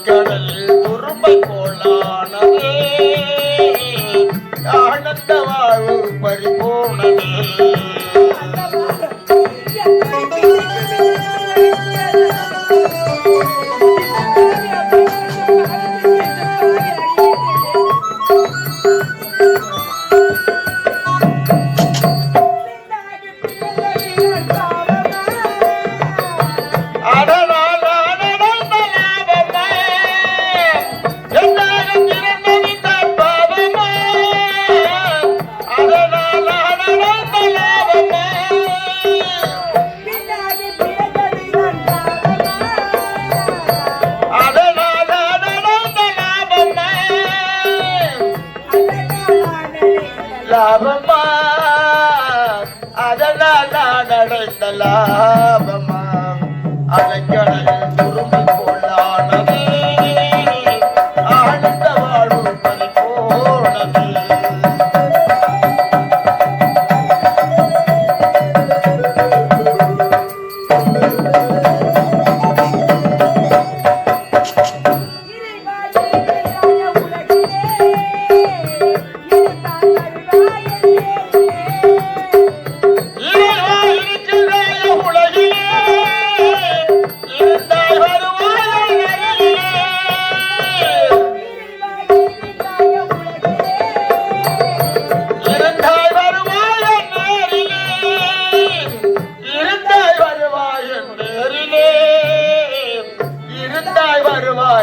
கடல் துரும்பை போலானதே. ஆனந்த வாழ்வு பறிபோனதே பாவமா. அதனால் நான் அடைந்த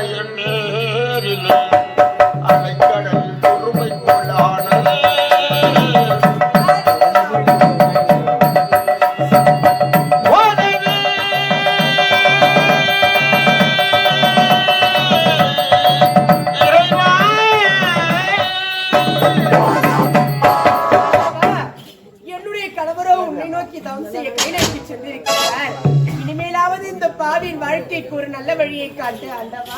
வருவாய் நேரிலே அலைக்கடல் பொறுமைக்குள்ளானே ஓடவே இறைவா வாழ்க்கைக்கு ஒரு நல்ல வழியை காட்டு ஆண்டவா